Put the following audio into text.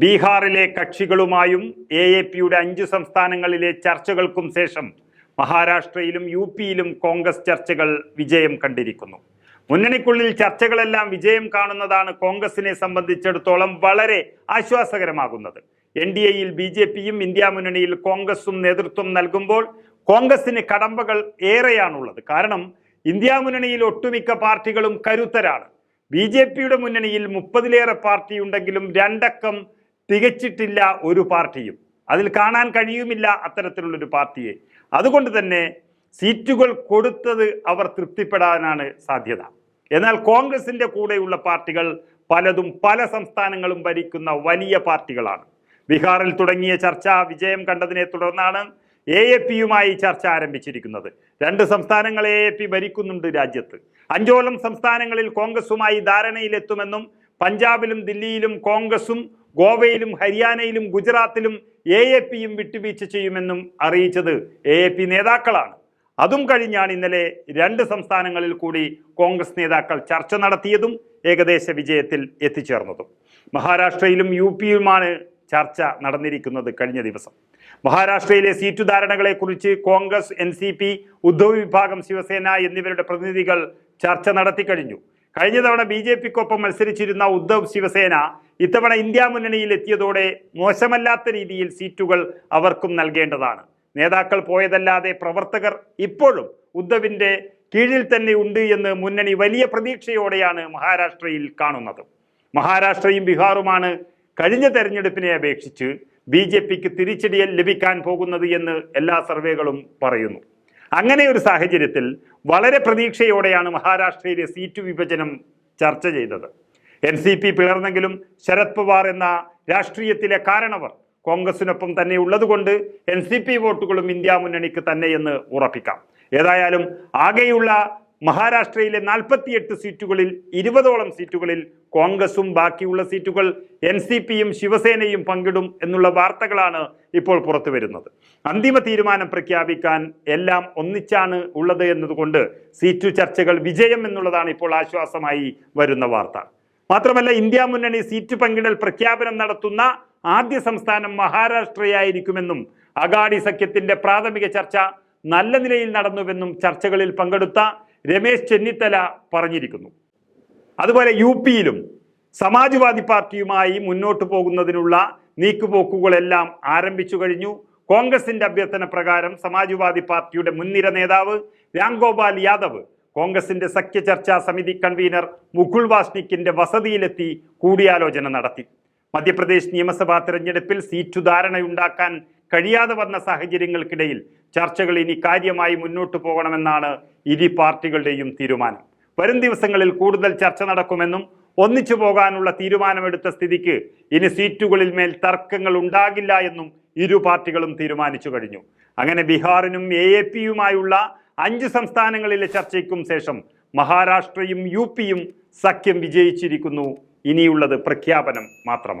ബീഹാറിലെ കക്ഷികളുമായും A A പിയുടെ അഞ്ച് സംസ്ഥാനങ്ങളിലെ ചർച്ചകൾക്കും ശേഷം മഹാരാഷ്ട്രയിലും യു പിയിലും കോൺഗ്രസ് ചർച്ചകൾ വിജയം കണ്ടിരിക്കുന്നു. മുന്നണിക്കുള്ളിൽ ചർച്ചകളെല്ലാം വിജയം കാണുന്നതാണ് കോൺഗ്രസിനെ സംബന്ധിച്ചിടത്തോളം വളരെ ആശ്വാസകരമാകുന്നത്. എൻ ഡി എയിൽ ബി ജെ പിയും ഇന്ത്യ മുന്നണിയിൽ കോൺഗ്രസും നേതൃത്വം നൽകുമ്പോൾ കോൺഗ്രസിന് കടമ്പകൾ ഏറെയാണുള്ളത്. കാരണം ഇന്ത്യ മുന്നണിയിൽ ഒട്ടുമിക്ക പാർട്ടികളും കരുത്തരാണ്. ബി ജെ പിയുടെ മുന്നണിയിൽ മുപ്പതിലേറെ പാർട്ടിയുണ്ടെങ്കിലും രണ്ടക്കം തികച്ചിട്ടില്ല ഒരു പാർട്ടിയും. അതിൽ കാണാൻ കഴിയുമില്ല അത്തരത്തിലുള്ളൊരു പാർട്ടിയെ. അതുകൊണ്ട് തന്നെ സീറ്റുകൾ കൊടുത്തത് അവർ തൃപ്തിപ്പെടാനാണ് സാധ്യത. എന്നാൽ കോൺഗ്രസിന്റെ കൂടെയുള്ള പാർട്ടികൾ പലതും പല സംസ്ഥാനങ്ങളും ഭരിക്കുന്ന വലിയ പാർട്ടികളാണ്. ബീഹാറിൽ തുടങ്ങിയ ചർച്ച വിജയം കണ്ടതിനെ തുടർന്നാണ് എ എ പിയുമായി ചർച്ച ആരംഭിച്ചിരിക്കുന്നത്. രണ്ട് സംസ്ഥാനങ്ങളെ എ എ പി ഭരിക്കുന്നുണ്ട് രാജ്യത്ത്. അഞ്ചോളം സംസ്ഥാനങ്ങളിൽ കോൺഗ്രസുമായി ധാരണയിലെത്തുമെന്നും പഞ്ചാബിലും ദില്ലിയിലും കോൺഗ്രസും ഗോവയിലും ഹരിയാനയിലും ഗുജറാത്തിലും എ എ പിയും വിട്ടുവീഴ്ച ചെയ്യുമെന്നും അറിയിച്ചത് എ എ പി നേതാക്കളാണ്. അതും കഴിഞ്ഞാണ് ഇന്നലെ രണ്ട് സംസ്ഥാനങ്ങളിൽ കൂടി കോൺഗ്രസ് നേതാക്കൾ ചർച്ച നടത്തിയതും ഏകദേശ വിജയത്തിൽ എത്തിച്ചേർന്നതും. മഹാരാഷ്ട്രയിലും യു പിയുമാണ് ചർച്ച നടന്നിരിക്കുന്നത് കഴിഞ്ഞ ദിവസം. മഹാരാഷ്ട്രയിലെ seat ധാരണകളെക്കുറിച്ച് Congress N C P Uddhav വിഭാഗം ശിവസേന എന്നിവരുടെ പ്രതിനിധികൾ ചർച്ച നടത്തി കഴിഞ്ഞു തവണ ബി ജെ പിക്കൊപ്പം മത്സരിച്ചിരുന്ന ഉദ്ധവ് ശിവസേന ഇത്തവണ ഇന്ത്യ മുന്നണിയിൽ എത്തിയതോടെ മോശമല്ലാത്ത രീതിയിൽ സീറ്റുകൾ അവർക്കും നൽകേണ്ടതാണ്. നേതാക്കൾ പോയതല്ലാതെ പ്രവർത്തകർ ഇപ്പോഴും ഉദ്ധവിന്റെ കീഴിൽ തന്നെ ഉണ്ട് എന്ന് മുന്നണി വലിയ പ്രതീക്ഷയോടെയാണ് മഹാരാഷ്ട്രയിൽ കാണുന്നത്. മഹാരാഷ്ട്രയും ബീഹാറുമാണ് കഴിഞ്ഞ തെരഞ്ഞെടുപ്പിനെ അപേക്ഷിച്ച് ബി ജെ പിക്ക് തിരിച്ചടിയൽ ലഭിക്കാൻ പോകുന്നത് എന്ന് എല്ലാ സർവേകളും പറയുന്നു. അങ്ങനെ ഒരു സാഹചര്യത്തിൽ വളരെ പ്രതീക്ഷയോടെയാണ് മഹാരാഷ്ട്രയിലെ സീറ്റ് വിഭജനം ചർച്ച ചെയ്തത്. എൻ സി പി പിളർന്നെങ്കിലും ശരത് പവാർ എന്ന രാഷ്ട്രീയത്തിലെ കാരണവർ കോൺഗ്രസിനൊപ്പം തന്നെ ഉള്ളതുകൊണ്ട് എൻ സി പി വോട്ടുകളും ഇന്ത്യ മുന്നണിക്ക് തന്നെയെന്ന് ഉറപ്പിക്കാം. ഏതായാലും ആകെയുള്ള മഹാരാഷ്ട്രയിലെ നാൽപ്പത്തിയെട്ട് സീറ്റുകളിൽ ഇരുപതോളം സീറ്റുകളിൽ കോൺഗ്രസും ബാക്കിയുള്ള സീറ്റുകൾ എൻ സി പിയും ശിവസേനയും പങ്കിടും എന്നുള്ള വാർത്തകളാണ് ഇപ്പോൾ പുറത്തു വരുന്നത്. അന്തിമ തീരുമാനം പ്രഖ്യാപിക്കാൻ എല്ലാം ഒന്നിച്ചാണ് ഉള്ളത് എന്നതുകൊണ്ട് സീറ്റു ചർച്ചകൾ വിജയം എന്നുള്ളതാണ് ഇപ്പോൾ ആശ്വാസമായി വരുന്ന വാർത്ത. മാത്രമല്ല ഇന്ത്യ മുന്നണി സീറ്റ് പങ്കിടൽ പ്രഖ്യാപനം നടത്തുന്ന ആദ്യ സംസ്ഥാനം മഹാരാഷ്ട്രയായിരിക്കുമെന്നും അഗാഡി സഖ്യത്തിന്റെ പ്രാഥമിക ചർച്ച നല്ല നിലയിൽ നടന്നുവെന്നും ചർച്ചകളിൽ പങ്കെടുത്ത രമേശ് ചെന്നിത്തല പറഞ്ഞിരിക്കുന്നു. അതുപോലെ യു പിയിലും സമാജ്വാദി പാർട്ടിയുമായി മുന്നോട്ടു പോകുന്നതിനുള്ള നീക്കുപോക്കുകളെല്ലാം ആരംഭിച്ചു കഴിഞ്ഞു. കോൺഗ്രസിന്റെ അഭ്യർത്ഥന പ്രകാരം സമാജ്വാദി പാർട്ടിയുടെ മുൻനിര നേതാവ് രാംഗോപാൽ യാദവ് കോൺഗ്രസിന്റെ സഖ്യ ചർച്ചാ സമിതി കൺവീനർ മുകുൾ വാസ്നിക്കിന്റെ വസതിയിലെത്തി കൂടിയാലോചന നടത്തി. മധ്യപ്രദേശ് നിയമസഭാ തെരഞ്ഞെടുപ്പിൽ സീറ്റു ധാരണയുണ്ടാക്കാൻ കഴിയാതെ വന്ന സാഹചര്യങ്ങൾക്കിടയിൽ ചർച്ചകൾ ഇനി കാര്യമായി മുന്നോട്ട് പോകണമെന്നാണ് ഇരു പാർട്ടികളുടെയും തീരുമാനം. വരും ദിവസങ്ങളിൽ കൂടുതൽ ചർച്ച നടക്കുമെന്നും ഒന്നിച്ചു പോകാനുള്ള തീരുമാനമെടുത്ത സ്ഥിതിക്ക് ഇനി സീറ്റുകളിൽ മേൽ തർക്കങ്ങൾ ഉണ്ടാകില്ല എന്നും ഇരു പാർട്ടികളും തീരുമാനിച്ചു കഴിഞ്ഞു. അങ്ങനെ ബീഹാറിനും എ എ പിയുമായുള്ള അഞ്ച് സംസ്ഥാനങ്ങളിലെ ചർച്ചയ്ക്കും ശേഷം മഹാരാഷ്ട്രയും യു പിയും സഖ്യം വിജയിച്ചിരിക്കുന്നു. ഇനിയുള്ളത് പ്രഖ്യാപനം മാത്രമാണ്.